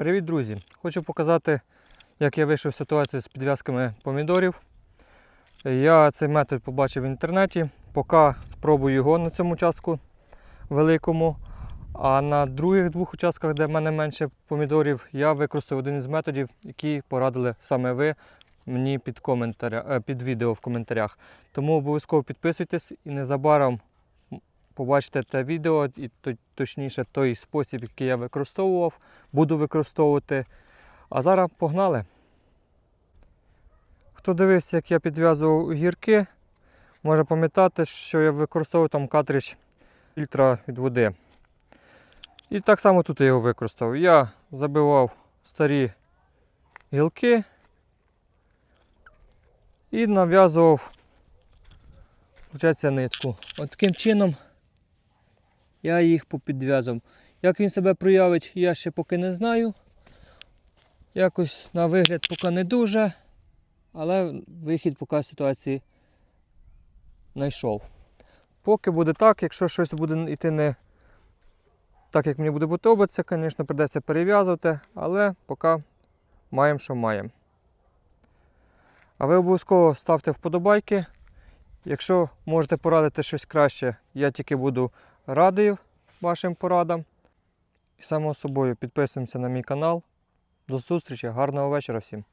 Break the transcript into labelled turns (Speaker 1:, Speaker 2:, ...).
Speaker 1: Привіт, друзі! Хочу показати, як я вийшов з ситуації з підв'язками помідорів. Я цей метод побачив в інтернеті, поки спробую його на цьому участку великому. А на других двох участках, де в мене менше помідорів, я використав один із методів, які порадили саме ви мені під, е, під відео в коментарях. Тому обов'язково підписуйтесь і незабаром побачите те відео, і точніше той спосіб, який я використовував, буду використовувати. А зараз погнали. Хто дивився, як я підв'язував гірки, може пам'ятати, що я використовував там картридж фільтра від води. І так само тут я його використав. Я забивав старі гілки і нав'язував нитку. От таким чином я їх попідв'язав. Як він себе проявить, я ще поки не знаю. Якось на вигляд поки не дуже, але вихід поки ситуації знайшов. Поки буде так, якщо щось буде йти не так, як мені буде подобатися, звісно, придеться перев'язувати, але поки маємо, що маємо. А ви обов'язково ставте вподобайки. Якщо можете порадити щось краще, я тільки буду радий вашим порадам. І само собою підписуємося на мій канал. До зустрічі, гарного вечора всім!